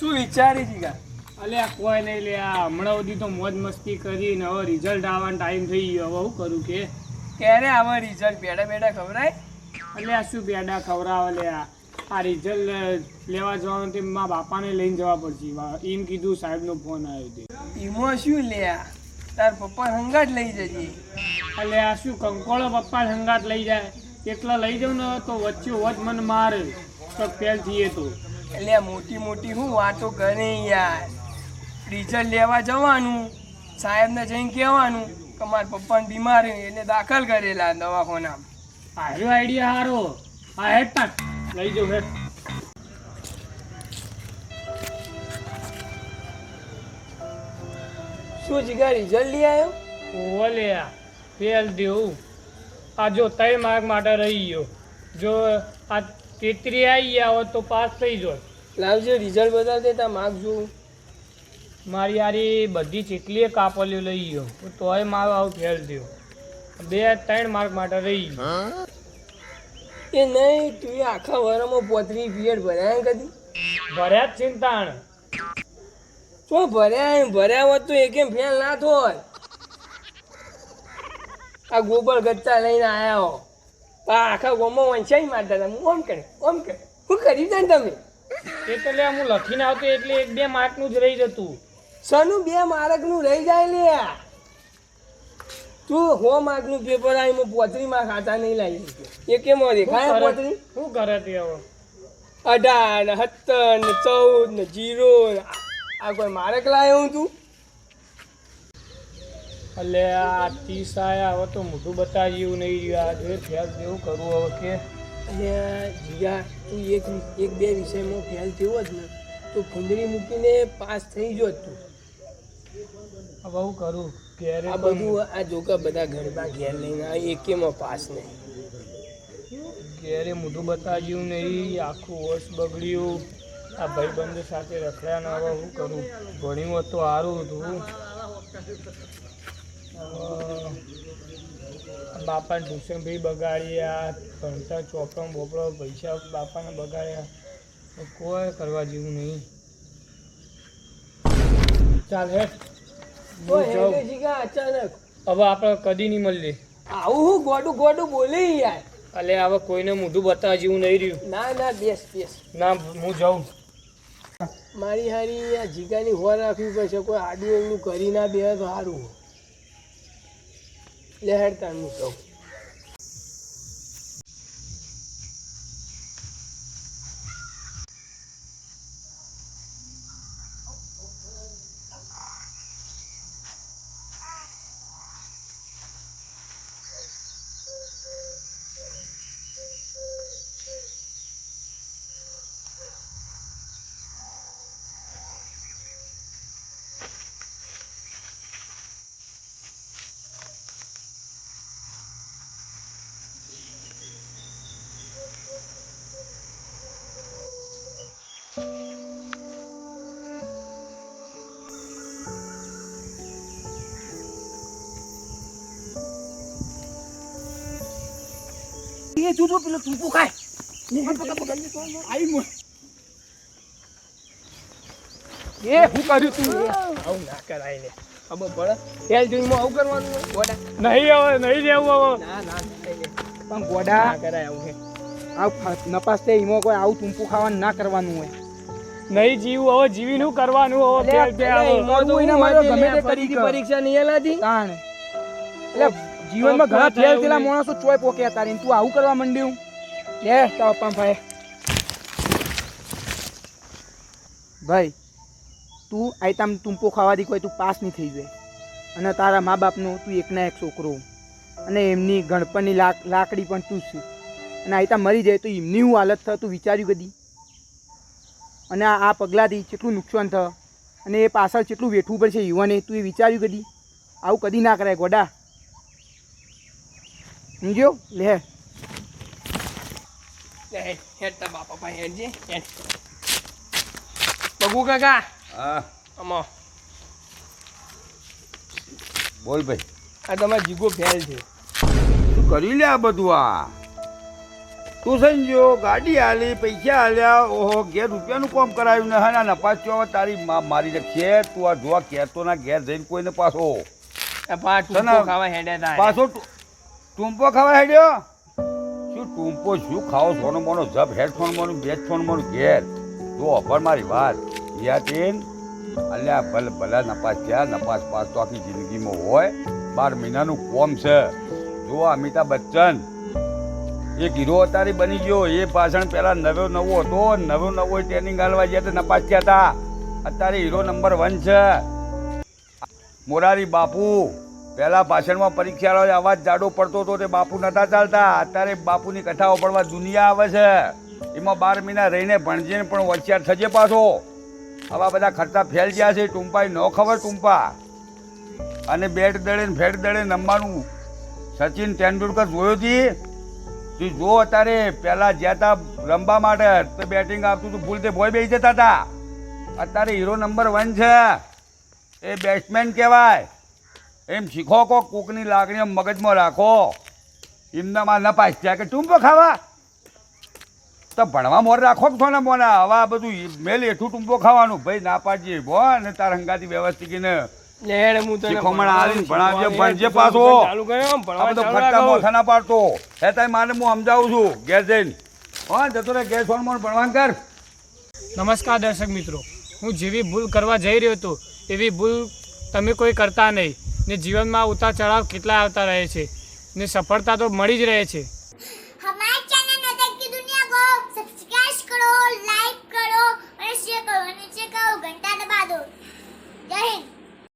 શું વિચારી જીગા અલ્યા કોઈ નહીં લે આ હમણાં સુધી તો મોજ મસ્તી કરીને હવે રિઝલ્ટ આવવાનો ટાઈમ થઈ ગયો. હવે શું કરું કે? ક્યારે આવે રિઝલ્ટ બેડા બેડા એટલે આ શું બેડા ખવડાવે લે આ? આ રિઝલ્ટ લેવા જવાનું તે મારા બાપાને લઈને જવા પડશે. એમ કીધું સાહેબનો ફોન આવ્યો તે. એમાં શું લ્યા તાર પપ્પા હંગાટ લઈ જજે. આ શું કંકોળો પપ્પા હંગાટ લઈ જાય? એટલા લઈ જાઉં ને તો વચ્ચે વચ મને મારે. તો ફેલ થઈએ તો. એટલે મોટી મોટી હું વાતો કરે યાર. રિઝલ્ટ લેવા જવાનું સાહેબને જઈને કહેવાનું કે મારા પપ્પાને બીમાર એટલે દાખલ કરેલા દવાખાનામાં. હારો આઈડિયા હારો. હા હેડ પણ લઈ જાઉં હેડ. શું જીગા રિઝલ્ટ લઈ આવ્યો? ઓલે ફેલ દેવું. આ જો ત્રણ માર્ક માટે રહી ગયો. જો આ તેત્રી આવી ગયા હોત તો પાસ થઈ જોત. લાવજો રિઝલ્ટ બતાવજે ત્યાં માર્ક જોઉં મારી યારી બધી ચેટલીએ કાપલીઓ લઈ ગયો. તોય મારો આવું ફેલ થયો. બે ત્રણ માર્ક માટે રહી ગયો. એ નહીં તું આખા વરમાં પોતરી પીરિયડ ભર્યા કદી? ભર્યા જ ચિંતાણ તો ભર્યા ભર્યા હોત તો એકેમ ફેલ ના થોય આ ગોબર ગત્તા લઈને આયા હો. આ આખા ગોમાં વંચાઈ મારતા હું ઓમ કરે ઓમ કરે. શું કરી દે તમે? એ તો લે હું લખીને આવતો એટલે એક બે માર્કનું જ રહી જતું. સનું બે માર્કનું રહી જાય લે. તું હો માર્કનું પેપર આ એમાં પોતરીમાં ખાતા નહીં લાવી એ કેમ દેખાય શું પોતરી? શું કરે તે હવે. અઢાર ને સત્તર ને ચૌદ ને જીરો. આ- કોઈ માર્ક લાવ્યો હું તું? એટલે આ ત્રીસ આયા. હવે તો મોઢું બતાવી એવું નહીં. રહ્યું આ જોઈ ફેલ જેવું કરવું હવે કે. જીગા તું એક એક બે વિષયમાં ફેલ થયો જ ને તો ફૂંદરી મૂકીને પાસ થઈ જો તું. હવે હું કરું? ક્યારે આ બધું આ જોકા બધા ગરબા ઘેર લઈને આ એકેમાં પાસ નહીં. ક્યારે મોઢું બતાવ્યું નહીં આખું વર્ષ બગડ્યું. આ ભાઈબંધો સાથે રખડ્યા ના હવે હું કરું? ભણ્યું હતું તો સારું હતું. ટ્યુશન ફી બગાડ્યા ભણતર ચોપડો બોપડો પૈસા બાપાને બગાડ્યા. કોઈ કરવા જેવું નહીં. ચાલ હું હવે આપણે કદી નહીં મળીએ. આવું હું ગોડું ગોડું બોલે યાર. અલે હવે કોઈને મોઢું બતાવવા જેવું નહીં રહ્યું. ના ના બેસ બેસ. ના હું જાઉં. મારી હારી આ જીગાની હોર રાખવી પડશે. કોઈ આડું એવું કરી ના બે લહેડતા મૂકો સારું લે હેડતા હું કહું એ જો જો પેલો ટૂંકો ખાય એ શું કર્યું તું? આવું ના કરાય લે ખબર પડે તેલ જોઈમાં આવું કરવાનું ગોડા. નહીં હવે નહીં રહેવું હવે. ના ના પણ ગોડા. કરાય આવું હે. આવું નપાસ તે ઈમો કોઈ આવું ટૂંપું ખાવાનું ના કરવાનું હોય. નહીં જીવું હવે જીવીનું કરવાનું હવે? બે બે હવે. એમાં તો એના માટે ગમે તે કરી પરીક્ષા નહીં આલાતી તાણ. એટલે જીવનમાં ઘણા ફેલ થયેલા માણસો ચોય પોક્યા તારી. તું આવું કરવા માંડ્યું? લે તાવ ભાઈ. ભાઈ તું આઈતામ ટૂંપો ખાવાથી કોઈ તું પાસ નહીં થઈ જાય. અને તારા મા બાપનો તું એકના એક છોકરો. અને એમની ગણપણની લાક લાકડી પણ તું છે. અને આઈતા મરી જાય તો એમની હું હાલત થાય તું વિચાર્યું કદી? અને આ આ પગલાંથી કેટલું નુકસાન થ? અને એ પાછળ કેટલું વેઠવું પડશે યુવાને તું એ વિચાર્યું કદી? આવું કદી ના કરાય ગોડા. સમજ્યો લે. લે હેડ હેડ બાપા ભાઈ હેડજે હેડ. બગુ કાકા. હા. આમાં બોલ ભાઈ. આ તમારો જીગો ફેલ છે. શું કરી લે આ બધું આ? તું સમજો ગાડી હાલી પૈસા હાલ્યા ઓહો ઘેર રૂપિયાનું કામ કરાવ્યું ને હા ના નપાસ ચો તારી મા મારી નાખશે તું આ જોવા કહેતો ના ઘેર જઈને કોઈને પાછો પાછો ટૂંપો ખાવા હેડ્યો શું ટૂંપો શું ખાવો? સોનો મોનો જબ હેડફોન મોનો બેચ સોનો મોનો ઘેર. તો અભર મારી વાત. યાતીન અલ્યા ભલે ભલે નપાસ થયા, નપાસ પાસ તો આખી જિંદગીમાં હોય. બાર મહિનાનું કોમ છે. જો અમિતાભ બચ્ચન એક હીરો અત્યારે બની ગયો, એ પાછળ પહેલાં નવો નવો હતો. નવો નવો ટ્રેનિંગ હાલવા ગયા તો નપાસ થયા હતા અત્યારે હીરો નંબર વન છે. મોરારી બાપુ પહેલા ભાષણમાં પરીક્ષા અવાજ જાડો પડતો હતો, તે બાપુ નતા ચાલતા. અત્યારે બાપુની કથાઓ પડવા દુનિયા આવે છે. એમાં બાર મહિના રહીને ભણજીને પણ હોશિયાર થજે પાછો. આવા બધા ખર્ચા ફેલ ગયા છે, ટૂંપાઈ ન ખબર ટૂંપા. અને બેટ દળે ફેટ દળે નમવાનું સચિન તેંડુલકર જોયો હતી તું જો અત્યારે પહેલાં જ્યાં તા રમવા માટે તો બેટિંગ આપતું તું ભૂલ તે ભોય બેસી જતા હતા અત્યારે હીરો નંબર વન છે. એ બેટ્સમેન કહેવાય. એમ શીખો કો કોકની લાગણીઓ મગજમાં રાખો. એમનામાં ન પાસ થયા કે ટૂંપો ખાવા? તો ભણવા મોર રાખો કે થોને મોના? હવે આ બધું મેલ એઠું ટૂંપો ખાવાનું. ભાઈ ના પાડજે બો ને તાર હંગાતી વ્યવસ્થિત ને ના છું. નમસ્કાર દર્શક મિત્રો. હું જેવી ભૂલ કરવા જઈ રહ્યો હતો એવી ભૂલ તમે કોઈ કરતા નહીં. ને જીવનમાં ઉતાર ચઢાવ કેટલા આવતા રહે છે. ને સફળતા તો મળી જ રહે છે. કરો અને શેર કરો અને શેર કરો ઘંટા દબા જય હિન્દ.